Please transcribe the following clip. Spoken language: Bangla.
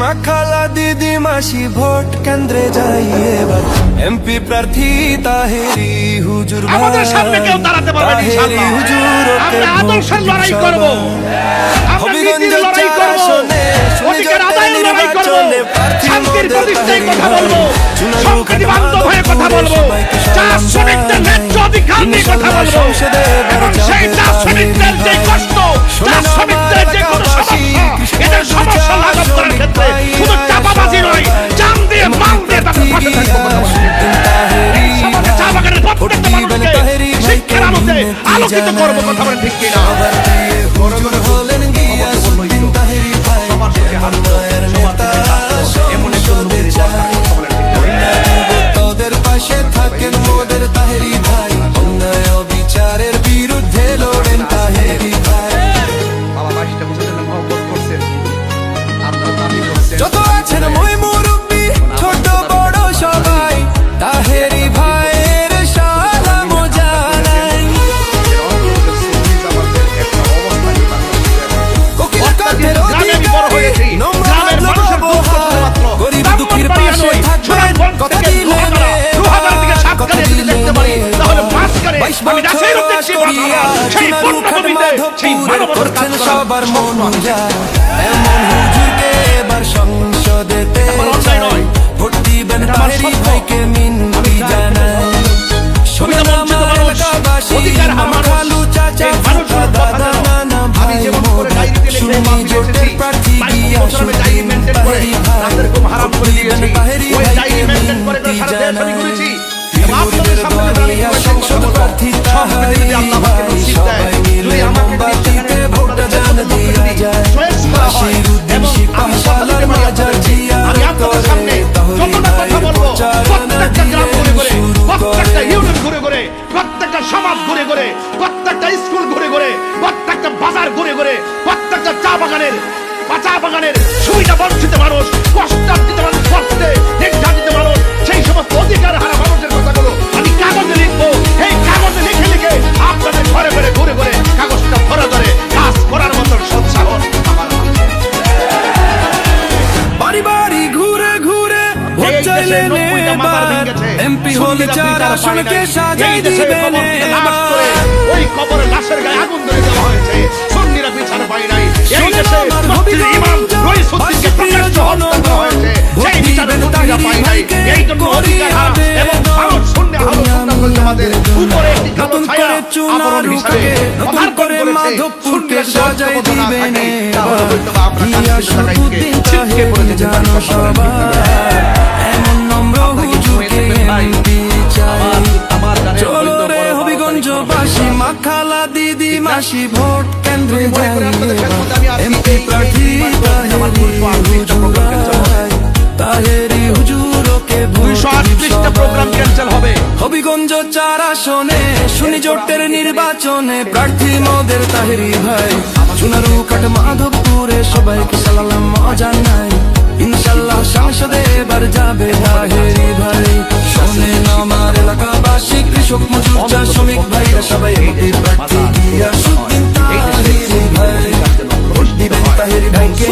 মাখালা দিদি মাসি ভোট কেন্দ্রে যাই এবার এমপি প্রার্থী তাহেরি হুজুর ভাই। আমাদের সামনে কেউ দাঁড়াতে পারবে না, তাহেরি হুজুর ওকে আদর্শের লড়াই করব। হবিগঞ্জ লড়াই করব। অধিকার আদায়ের লড়াই করব। শান্তির প্রতিষ্ঠায় কথা বলব। চুনারু বান্ধব হয়ে কথা বলব। সবাইকে শ্রমিকদের ন্যায্য অধিকার নিয়ে কথা বলব। সংসদে এবং সেই যাবে শ্রমিকদের যে কষ্ট, আলোকিত করব কথা বলেন ঠিক কিনা? সবার মন যায়। এমন হুজুরকে এবার সংসদেতে। ভোট দিবেন তাহেরি ভাইকে মিনতি জানাই। আমার এলাকাবাসী, খালু, চাচা, দাদা, নানা, ভাই, শুনি জোটের প্রার্থী শুনি তাহেরি ভাই। দিবেন তাহেরি ভাইকে জানাই। সংসদ প্রার্থী তাহারি ভাই, বাগানের বা বাগানের সুবিধা বঞ্চিত মানুষ কষ্টার্জিত মানুষ কষ্টে নির্যাতিত মানুষ সেই সমস্ত অধিকার হারা মানুষের কথাগুলো আমি কাগজে লিখব। এই কাগজে লিখে লিখে আপনাদের ঘরে ঘরে ঘুরে ঘুরে কাগজটা ধরে ধরে কাজ করার মতন সৎসাহস আমার বাড়ি বাড়ি ঘুরে ঘুরে ভোট। এমপি হলে চার আসনকে সাজাই দিবেন ওই জায়গায় শুধুদিন গিয়ে ছিটকে পড়ে তাহেরি যেতে জানো সবাই। এমন নম্র দেবেন ভাই। এমপি চাই। চলো রে হবিগঞ্জ বাসী মাখালা দিদি মাসি ভোট কেন্দ্রে যাই এমপি প্রার্থী। তাহেরি হুজুরকে ভোট হবিগঞ্জ চার আসনে, শুনি জোটের নির্বাচনে প্রার্থী মদের তাহেরি ভাই। সোনারু কাঠ মাধবপুরে সবাইকে সালালাম মজা নাই। ইনশাল্লাহ সংসদে এবার যাবে তাহেরি ভাই। শোনে আমার এলাকাবাসী, কৃষক, মজুর চা শ্রমিক সবাই প্রার্থী দিয়া সুদিন তাহেরি ভাই। দিবেন তাহেরি ভাইকে।